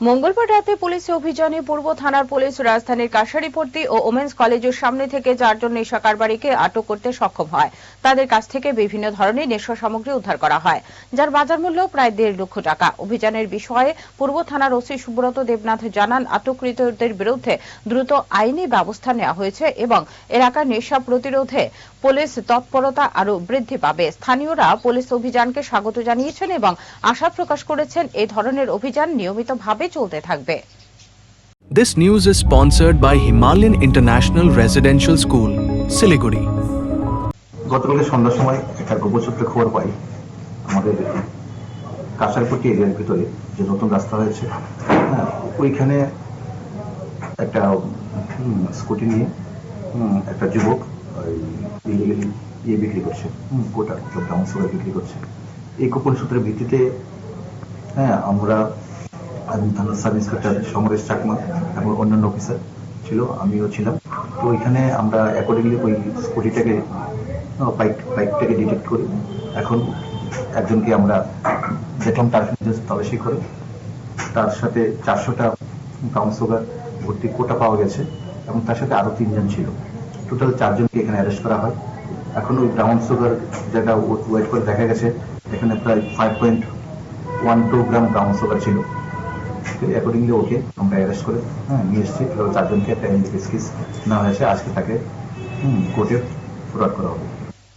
মঙ্গলবার রাতে পুলিশ অভিযানে পূর্ব থানার পুলিশ, রাজধানীর কাশারিপট্টি ও ওমেন্স কলেজের সামনে থেকে চারজন নেশা কারবারিকে আটক করতে সক্ষম হয়। তাদের কাছ থেকে বিভিন্ন ধরনের নেশা সামগ্রী উদ্ধার করা হয়, যার বাজার মূল্য প্রায় দেড় লক্ষ টাকা। অভিযানের বিষয়ে পূর্ব থানার ওসি সুব্রত দেবনাথ জানান, আটককৃতদের বিরুদ্ধে দ্রুত আইনি ব্যবস্থা নেওয়া হয়েছে এবং এলাকার নেশা প্রতিরোধে পুলিশ তৎপরতা আরও বৃদ্ধি পাবে। স্থানীয়রা পুলিশ অভিযানকে স্বাগত জানিয়েছেন এবং আশা প্রকাশ করেছেন এই ধরনের অভিযান নিয়মিতভাবে চলতে থাকবে। This news is sponsored by Himalayan International Residential School, Siliguri. গতকালকে সন্ধ্যার সময় একটা গোপন গোপসূত্রে খবর পাই। আমাদের কাঁসারপট্টি এরিয়ার ভিতরে যে নতুন রাস্তা হয়েছে হ্যাঁ ওইখানে একটা হুম, স্কুটি নিয়ে হুম, একটা যুবক ইয়ে বিক্রি করছে হুম, গোটা ব্রাউন সুগার বিক্রি করছে। এই গোপন সূত্রের ভিত্তিতে হ্যাঁ আমরা আমি থানার সাব ইন্সপেক্টর সমরেশ চাকমা এবং অন্যান্য অফিসার ছিল, আমিও ছিলাম। তো ওইখানে আমরা অ্যাকর্ডিংলি ওই স্কুটিটাকে বাইক বাইকটাকে ডিটেক্ট করি। এখন একজনকে আমরা দেখলাম তার সাথে করে। তার সাথে চারশোটা ব্রাউন সুগার ভর্তি কোটা পাওয়া গেছে এবং তার সাথে আরও তিনজন ছিল। টোটাল চারজনকে এখানে অ্যারেস্ট করা হয়। এখন ওই ব্রাউন সুগার যেটা ওয়েট করে দেখা গেছে, এখানে প্রায় five point one two gram brown sugar ছিল। অ্যাকর্ডিংলি ওকে আমরা অ্যারেস্ট করে হ্যাঁ নিয়ে এসেছি। চারজনকে একটা এমডি কেস নেওয়া হয়েছে। আজকে তাকে কোর্টে প্রোডাক্ট করা হবে।